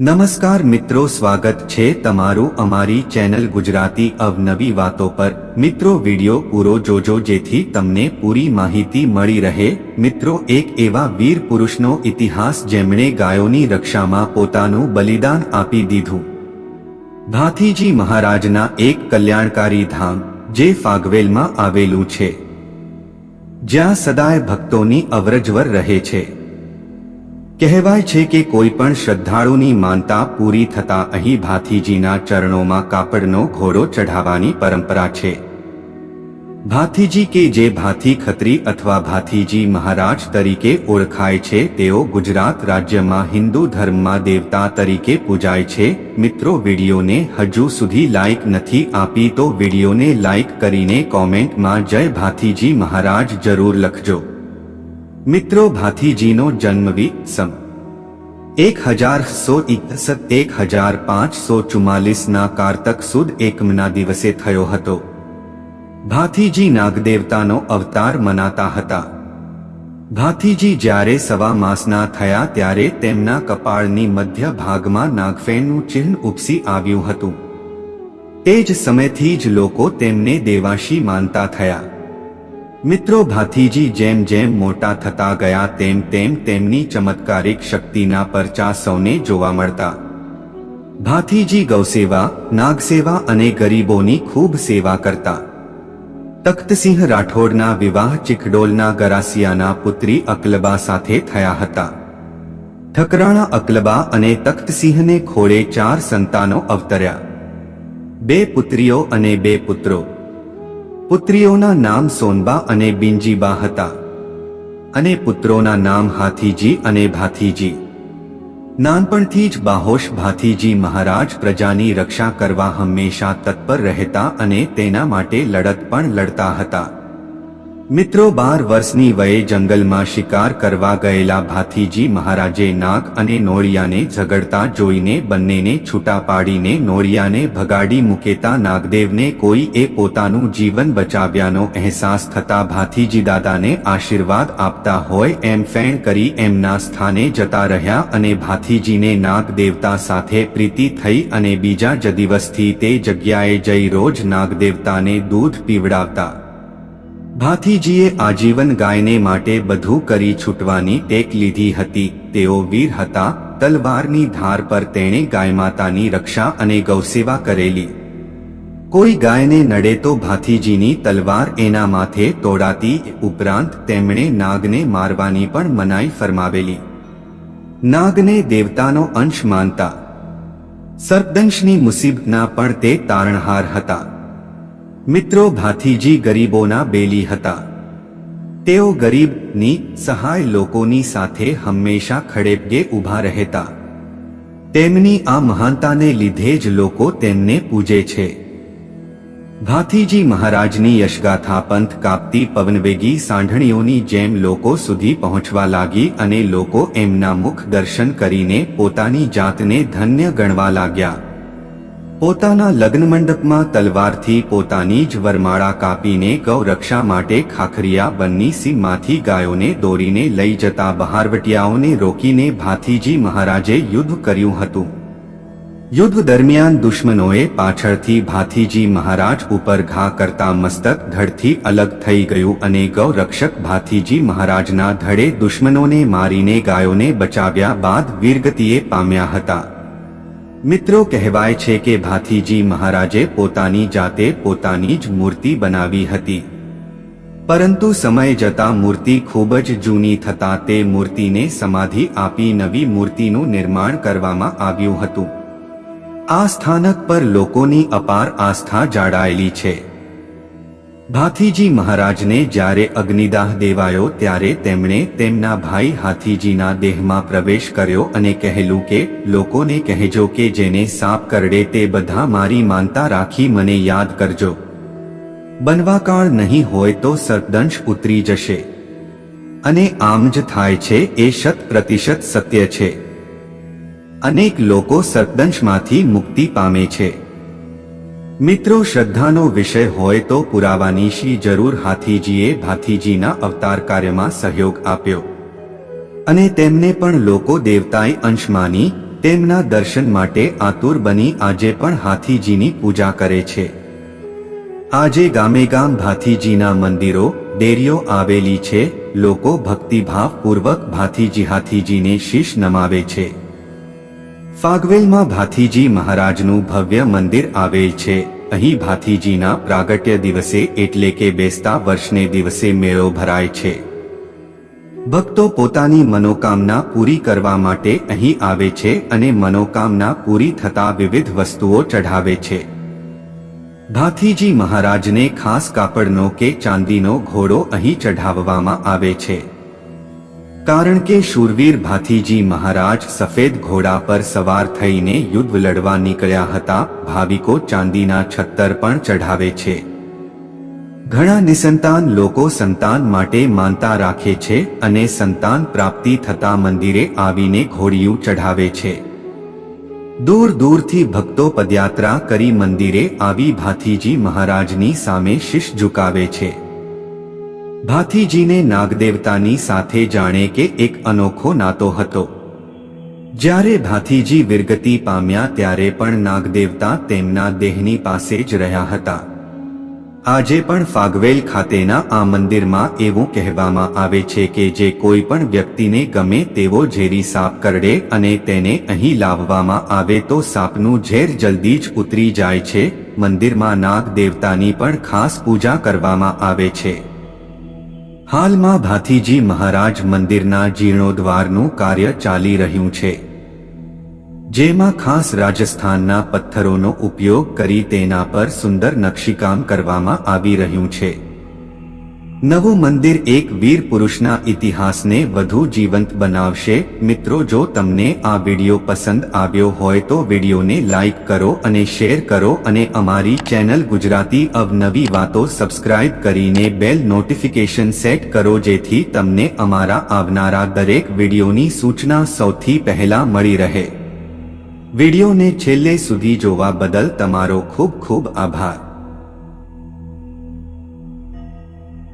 નમસ્કાર મિત્રો, સ્વાગત છે તમારું અમારી ચેનલ ગુજરાતી અવનવી વાતો પર. મિત્રો, વિડિયો પૂરો જોજો જેથી તમને પૂરી માહિતી મળી રહે. મિત્રો, એક એવા વીર પુરુષનો ઇતિહાસ જેમણે ગાયોની રક્ષામાં પોતાનું બલિદાન આપી દીધું. ભાથીજી મહારાજના એક કલ્યાણકારી ધામ, જે ફાગવેલમાં આવેલું છે. જ્યાં સદાય ભક્તોની અવરજવર રહે છે. કહેવાય છે કે કોઈ પણ શ્રદ્ધાળુની માનતા પૂરી થતા અહીં ભાથીજીના ચરણોમાં કાપડનો ઘોડો ચઢાવવાની પરંપરા છે. ભાથીજી કે જે ભાથી ખત્રી અથવા ભાથીજી મહારાજ તરીકે ઓળખાય છે, તેઓ ગુજરાત રાજ્યમાં હિન્દુ ધર્મમાં દેવતા તરીકે પૂજાય છે. મિત્રો, વિડીયોને હજુ સુધી લાઇક નથી આપી તો વિડીયોને લાઇક કરીને કોમેન્ટમાં જય ભાથીજી મહારાજ જરૂર લખજો. મિત્રો ભાથીજીનો જન્મવી સમ. એક હજાર સો એકસઠ એક હજાર પાંચસો ચુમ્માલીસના કારતક સુદ એકમના દિવસે થયો હતો. ભાથીજી નાગદેવતાનો અવતાર મનાતા હતા. ભાથીજી જ્યારે સવા માસના થયા ત્યારે તેમના કપાળની મધ્ય ભાગમાં નાગફેણનું ચિહ્ન ઉપસી આવ્યું હતું. તે જ સમયથી જ લોકો તેમને દેવાશી માનતા થયા. મિત્રો ભાથીજી જેમ જેમ મોટા થતા ગયા તેમ તેમ તેમની ચમત્કારિક શક્તિના પરચા સૌને જોવા મળતા. ભાથીજી ગૌસેવા, નાગસેવા અને ગરીબોની ખૂબ સેવા કરતા. તખ્તસિંહ રાઠોડના વિવાહ ચિખડોલના ગરાસિયાના પુત્રી અકલબા સાથે થયા હતા. ઠકરાણા અકલબા અને તખ્તસિંહને ખોળે ચાર સંતાનો અવતર્યા. બે પુત્રીઓ અને બે પુત્રો. પુત્રીઓના નામ સોનબા અને બિંજીબા હતા. અને પુત્રોના નામ હાથીજી અને ભાથીજી. નાનપણથી જ બાહોશ ભાથીજી મહારાજ પ્રજાની રક્ષા કરવા હંમેશા તત્પર રહેતા અને તેના માટે લડત પણ લડતા હતા. મિત્રો, બાર વર્ષની વયે જંગલમાં શિકાર કરવા ગયેલા ભાથીજી મહારાજે નાગ અને નોરિયાને ઝઘડતા જોઈને બંનેને છૂટા પાડીને નોરિયાને ભગાડી મૂકેતા નાગદેવને કોઈ એ પોતાનું જીવન બચાવ્યાનો અહેસાસ થતા ભાથીજી દાદાને આશીર્વાદ આપતા હોય એમ ફેણ કરી એમના સ્થાને જતા રહ્યા અને ભાથીજીને નાગ દેવતા સાથે પ્રીતિ થઈ અને બીજા જ દિવસથી તે જગ્યાએ જઈ રોજ નાગદેવતાને દૂધ પીવડાવતા. ભાથીજીએ આજીવન ગાયને માટે બધું કરી છૂટવાની ટેક લીધી હતી. તેઓ વીર હતા. તલવારની ધાર પર તેણે ગાયમાતાની રક્ષા અને ગૌસેવા કરેલી. કોઈ ગાયને નડે તો ભાથીજીની તલવાર એના માથે તોડાતી, ઉપરાંત તેમણે નાગને મારવાની પણ મનાઈ ફરમાવેલી. નાગને દેવતાનો અંશ માનતા. સર્પદંશની મુસીબતના પણ તે તારણહાર હતા. મિત્રો ભાથીજી ગરીબોના બેલી હતા. તેઓ ગરીબની સહાય લોકોની સાથે હંમેશા ખડેપગે ઊભા રહેતા. તેમની આ મહાનતાને લીધે જ લોકો તેમને પૂજે છે. ભાથીજી મહારાજની યશગાથા પંથ કાપતી પવનવેગી સાંઢણીઓની જેમ લોકો સુધી પહોંચવા લાગી અને લોકો એમના મુખ દર્શન કરીને પોતાની જાતને ધન્ય ગણવા લાગ્યા. પોતાના લગ્ન મંડપમાં તલવારથી પોતાની જ વરમાળા કાપીને ગૌરક્ષા માટે ખાખરિયા બન્ની સીમમાંથી ગાયોને દોરીને લઈ જતા બહારવટિયાઓને રોકીને ભાથીજી મહારાજે યુદ્ધ કર્યું હતું. યુદ્ધ દરમિયાન દુશ્મનોએ પાછળથી ભાથીજી મહારાજ ઉપર ઘા કરતા મસ્તક ધડથી અલગ થઈ ગયું અને ગૌરક્ષક ભાથીજી મહારાજના ધડે દુશ્મનોને મારીને ગાયોને બચાવ્યા બાદ વીરગતિએ પામ્યા હતા. મિત્રો કહેવાય છે કે ભાથીજી મહારાજે પોતાની જાતે પોતાની જ મૂર્તિ બનાવી હતી. પરંતુ સમય જતા મૂર્તિ ખૂબ જ જૂની થતા તે મૂર્તિને સમાધિ આપી નવી મૂર્તિનું નિર્માણ કરવામાં આવ્યું હતું. આ સ્થાનક પર લોકોની અપાર આસ્થા જાળાયેલી છે. ભાથીજી મહારાજને જ્યારે અગ્નિદાહ દેવાયો ત્યારે તેમણે તેમના ભાઈ હાથીજીના દેહમાં પ્રવેશ કર્યો અને કહેલું કે, લોકોને કહેજો કે જેને સાપ કરડે તે બધા મારી માનતા રાખી મને યાદ કરજો. બનવાકાળ નહીં હોય તો સદંશ ઉતરી જશે. અને આમ જ થાય છે, એ શત પ્રતિશત સત્ય છે. અનેક લોકો સદંશમાંથી મુક્તિ પામે છે. મિત્રો, શ્રદ્ધાનો વિષય હોય તો પુરાવાની શી જરૂર હાથીજીએ ભાથીજીના અવતાર કાર્યમાં સહયોગ આપ્યો. અને તેમને પણ લોકો દેવતાએ અંશ માની, તેમના દર્શન માટે આતુર બની આજે પણ હાથીજીની પૂજા કરે છે. આજે ગામે ગામ ભાથીજીના મંદિરો, ડેરીઓ આવેલી છે, લોકો ભક્તિભાવપૂર્વક ભાથીજી હાથીજીને શીશ નમાવે છે. ફાગવેલમાં ભાથીજી મહારાજનું ભવ્ય મંદિર આવેલ છે. અહીં ભાથીજીના પ્રાગટ્ય દિવસે એટલે કે બેસતા વર્ષને દિવસે મેળો ભરાય છે. ભક્તો પોતાની મનોકામના પૂરી કરવા માટે અહીં આવે છે અને મનોકામના પૂરી થતા વિવિધ વસ્તુઓ ચઢાવે છે. ભાથીજી મહારાજને ખાસ કાપડનો કે ચાંદીનો ઘોડો અહીં ચઢાવવામાં આવે છે. કારણ કે શૂરવીર ભાથીજી મહારાજ સફેદ ઘોડા પર સવાર થઈને યુદ્ધ લડવા નીકળ્યા હતા, ભાવિકો ચાંદીના છત્તર પણ ચઢાવે છે. ઘણા નિસંતાન લોકો સંતાન માટે માનતા રાખે છે અને સંતાન પ્રાપ્તિ થતા મંદિરે આવીને ઘોડિયું ચઢાવે છે. દૂર દૂરથી ભક્તો પદયાત્રા કરી મંદિરે આવી ભાથીજી મહારાજની સામે શીશ ઝુકાવે છે. ભાથીજીને નાગદેવતાની સાથે જાણે કે એક અનોખો નાતો હતો. જ્યારે ભાથીજી વિરગતિ પામ્યા ત્યારે પણ નાગદેવતા તેમના દેહની પાસે જ રહ્યા હતા. આજે પણ ફાગવેલ ખાતેના આ મંદિરમાં એવું કહેવામાં આવે છે કે જે કોઈ પણ વ્યક્તિને ગમે તેવો ઝેરી સાપ કરડે અને તેને અહીં લાવવામાં આવે તો સાપનું ઝેર જલ્દી જ ઉતરી જાય છે. મંદિરમાં નાગ દેવતાની પણ ખાસ પૂજા કરવામાં આવે છે. હાલમાં ભાથીજી મહારાજ મંદિરના જીર્ણોદ્વારનું કાર્ય ચાલી રહ્યું છે. જેમાં ખાસ રાજસ્થાનના પથ્થરોનો ઉપયોગ કરી તેના પર સુંદર નકશીકામ કરવામાં આવી રહ્યું છે. નવું મંદિર એક વીર પુરુષના ઇતિહાસને વધુ જીવંત બનાવશે. મિત્રો, જો તમને આ વિડિયો પસંદ આવ્યો હોય તો વિડીયોને લાઈક કરો અને શેર કરો અને અમારી ચેનલ ગુજરાતી અવનવી વાતો સબસ્ક્રાઇબ કરીને બેલ નોટિફિકેશન સેટ કરો જેથી તમને અમારા આવનારા દરેક વિડિયોની સૂચના સૌથી પહેલા મળી રહે. વિડીયોને છેલ્લે સુધી જોવા બદલ તમારો ખૂબ ખૂબ આભાર.